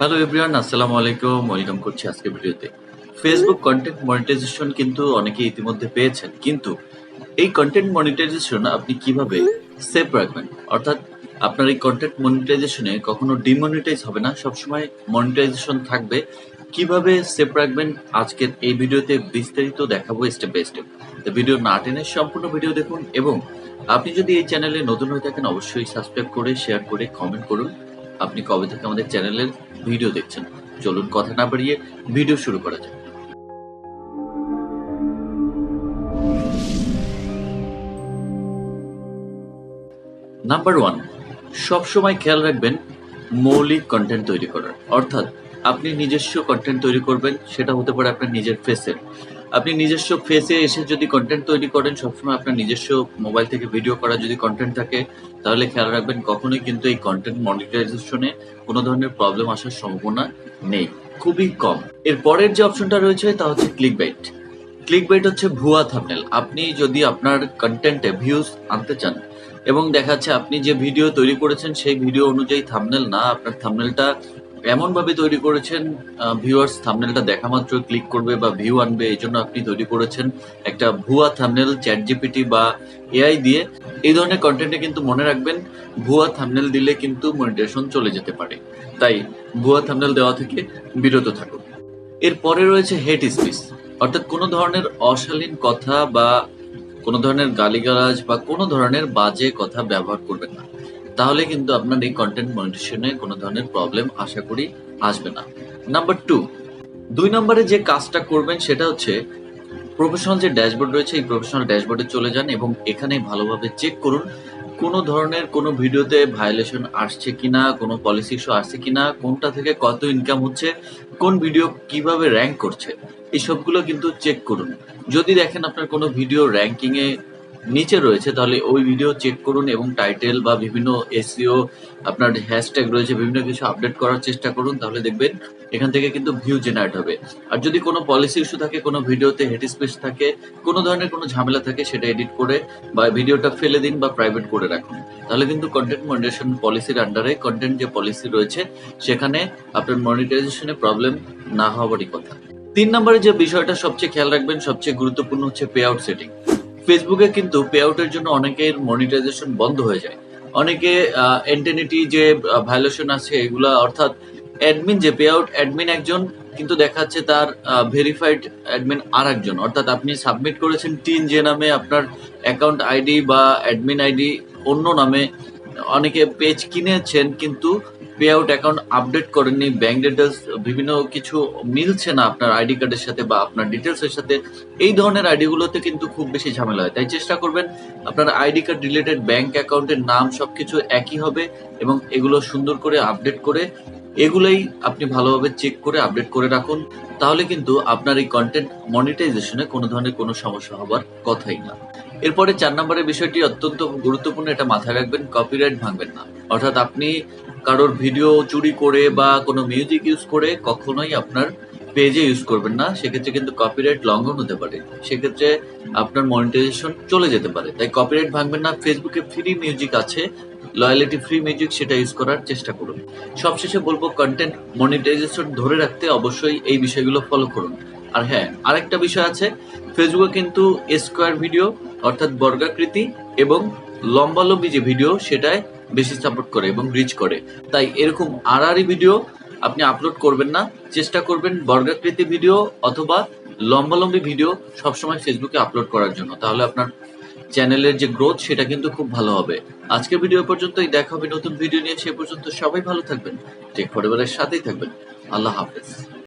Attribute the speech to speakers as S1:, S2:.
S1: Hello everyone আসসালামু আলাইকুম welcome করছি আজকে ভিডিওতে। ফেসবুক কন্টেন্ট মনিটাইজেশন কিন্তু অনেকে ইতিমধ্যে পেয়েছেন, কিন্তু এই কন্টেন্ট মনিটাইজেশন আপনি কীভাবে সেভ রাখবেন? অর্থাৎ আপনার এই কন্টেন্ট মনিটাইজেশনে কখনো ডিমনিটাইজ হবে না, সবসময় মনিটাইজেশন থাকবে। কীভাবে সেভ রাখবেন? আজকের এই ভিডিওতে বিস্তারিত দেখাবো স্টেপ বাই স্টেপ তো ভিডিও না টেনে সম্পূর্ণ ভিডিও দেখুন এবং আপনি যদি এই চ্যানেলে নতুন হয়ে থাকেন, অবশ্যই সাবস্ক্রাইব করে শেয়ার করে কমেন্ট করুন। আপনি কবে থেকে আমাদের চ্যানেলের ভিডিও দেখছেন? চলুন কথা না বাড়িয়ে ভিডিও শুরু করা যাক। নাম্বার ওয়ান সবসময় খেয়াল রাখবেন মৌলিক কন্টেন্ট তৈরি করার। অর্থাৎ আপনি নিজস্ব কন্টেন্ট তৈরি করবেন, সেটা হতে পারে আপনার নিজের ফেসের আপনি নিজস্ব ফেসে এসে যদি কন্টেন্ট তৈরি করেন, সবসময় আপনার নিজস্ব মোবাইল থেকে ভিডিও করা যদি কন্টেন্ট থাকে, তাহলে খেয়াল রাখবেন কখনোই কিন্তু এই কন্টেন্ট মনিটাইজেশনে কোনো ধরনের প্রবলেম আসার সম্ভাবনা নেই। খুবই কম। এর পরের যে অপশনটা রয়েছে, তা হচ্ছে ক্লিক বাইট ক্লিক বাইট হচ্ছে ভুয়া থামনেল আপনি যদি আপনার কন্টেন্টে ভিউজ আনতে চান, এবং দেখাচ্ছে আপনি যে ভিডিও তৈরি করেছেন, সেই ভিডিও অনুযায়ী থামনেল না, আপনার থামনেলটা এমন ভাবে তৈরি করেছেন ভিউয়ার্স থামনেলটা দেখা মাত্র ক্লিক করবে বা ভিউ আনবে, এই জন্য আপনি তৈরি করেছেন একটা ভুয়া থামনেল চ্যাট জিপিটি বা এআই দিয়ে। এই ধরনের কন্টেন্টে কিন্তু মনে রাখবেন, ভুয়া থামনেল দিলে কিন্তু মনিটেশন চলে যেতে পারে। তাই ভুয়া থামনেল দেওয়া থেকে বিরত থাকুন। এরপরে রয়েছে হেট স্পিচ অর্থাৎ কোনো ধরনের অশালীন কথা বা কোনো ধরনের গালিগালাজ বা কোনো ধরনের বাজে কথা ব্যবহার করবেন না। তাহলে কিন্তু আপনার এই কন্টেন্ট মনিটেশনে কোনো ধরনের প্রবলেম আশা করি আসবে না। নাম্বার টু দুই নম্বরে যে কাজটা করবেন সেটা হচ্ছে প্রফেশনাল যে ড্যাশবোর্ড রয়েছে, এই প্রফেশনাল ড্যাশবোর্ডে চলে যান এবং এখানে ভালোভাবে চেক করুন কোনো ধরনের কোনো ভিডিওতে ভায়োলেশন আসছে কিনা, কোনো পলিসি ইস্যু আসছে কিনা, কোনটা থেকে কত ইনকাম হচ্ছে, কোন ভিডিও কীভাবে র্যাঙ্ক করছে এই সবগুলো কিন্তু চেক করুন। যদি দেখেন আপনার কোনো ভিডিও র্যাঙ্কিং এ নিচে রয়েছে, তাহলে ওই ভিডিও চেক করুন এবং টাইটেল বা বিভিন্ন এসইও আপনার হ্যাশট্যাগ রয়েছে, বিভিন্ন কিছু আপডেট করার চেষ্টা করুন, তাহলে দেখবেন এখান থেকে কিন্তু ভিউ জেনারেট হবে। আর যদি কোনো পলিসি ইস্যু থাকে, কোনো ভিডিওতে হেড স্পেস থাকে, কোনো ধরনের কোনো ঝামেলা থাকে, সেটা এডিট করে বা ভিডিওটা ফেলে দিন বা প্রাইভেট করে রাখুন। তাহলে কিন্তু কন্টেন্ট মনিটাইজেশন পলিসির আন্ডারে কন্টেন্ট যে পলিসি রয়েছে, সেখানে আপনার মনিটাইজেশনে প্রবলেম না হওয়ারই কথা। তিন নম্বরে যে বিষয়টা সবচেয়ে খেয়াল রাখবেন, সবচেয়ে গুরুত্বপূর্ণ হচ্ছে পে আউট সেটিং ফেসবুকে কিন্তু পে আউটের জন্য অনেকের মনিটাইজেশন বন্ধ হয়ে যায়। অনেকে এন্টেনিটি যে ভায়োলেশন আছে, এগুলা অর্থাৎ অ্যাডমিন যে পে আউট অ্যাডমিন একজন, কিন্তু দেখাচ্ছে তার ভেরিফাইড অ্যাডমিন আর একজন অর্থাৎ আপনি সাবমিট করেছেন তিন যে নামে আপনার অ্যাকাউন্ট আইডি বা অ্যাডমিন আইডি অন্য নামে। অনেকে পেজ কিনেছেন, কিন্তু পে আউট অ্যাকাউন্ট আপডেট করেননি ব্যাংক ডিটেলস বিভিন্ন কিছু মিলছে না আপনার আইডি কার্ডের সাথে বা আপনার ডিটেলস এর সাথে। এই ধরনের আইডি গুলোতে কিন্তু খুব বেশি ঝামেলা হয়। তাই চেষ্টা করবেন, আপনার আইডি কার্ড রিলেটেড ব্যাংক অ্যাকাউন্টের নাম সবকিছু একই হবে এবং এগুলো সুন্দর করে আপডেট করে, এগুলোই আপনি ভালোভাবে চেক করে আপডেট করে রাখুন। তাহলে কিন্তু আপনার এই কন্টেন্ট মনিটাইজেশনে কোনো ধরনের কোনো সমস্যা হবার কথাই না। এরপরে চার নম্বরের বিষয়টি অত্যন্ত গুরুত্বপূর্ণ, এটা মাথায় রাখবেন কপিরাইট ভাঙবেন না। অর্থাৎ আপনি কারোর ভিডিও চুরি করে বা কোনো মিউজিক ইউজ করে কখনোই আপনার পেজে ইউজ করবেন না। সেক্ষেত্রে কিন্তু কপিরাইট লঙ্ঘন হতে পারে। সেক্ষেত্রে আপনার মনিটাইজেশন চলে যেতে পারে। তাই কপিরাইট ভাঙবেন না। ফেসবুকে ফ্রি মিউজিক আছে। লয়ালিটি ফ্রি মিউজিক সেটা ইউজ করার চেষ্টা করুন। সবশেষে বলব কন্টেন্ট মনিটাইজেশন ধরে রাখতে অবশ্যই এই বিষয়গুলো ফলো করুন। আর হ্যাঁ আরেকটা বিষয় আছে। ফেসবুকে কিন্তু স্কোয়ার ভিডিও অর্থাৎ বর্গাকৃতি এবং লম্বালম্বি যে ভিডিও সেটাই বেশি সাপোর্ট করে এবং রিচ করে। তাই এরকম আড়াআড়ি ভিডিও আপনি আপলোড করবেন না। চেষ্টা করবেন বর্গাকৃতি ভিডিও অথবা লম্বালম্বি ভিডিও সবসময় ফেসবুকে আপলোড করার জন্য। তাহলে আপনার চ্যানেলের যে গ্রোথ সেটা কিন্তু খুব ভালো হবে। আজকের ভিডিও পর্যন্তই। দেখা হবে নতুন ভিডিও নিয়ে। সে পর্যন্ত সবাই ভালো থাকবেন। টেক পরিবারের সাথেই থাকবেন। আল্লাহ হাফেজ।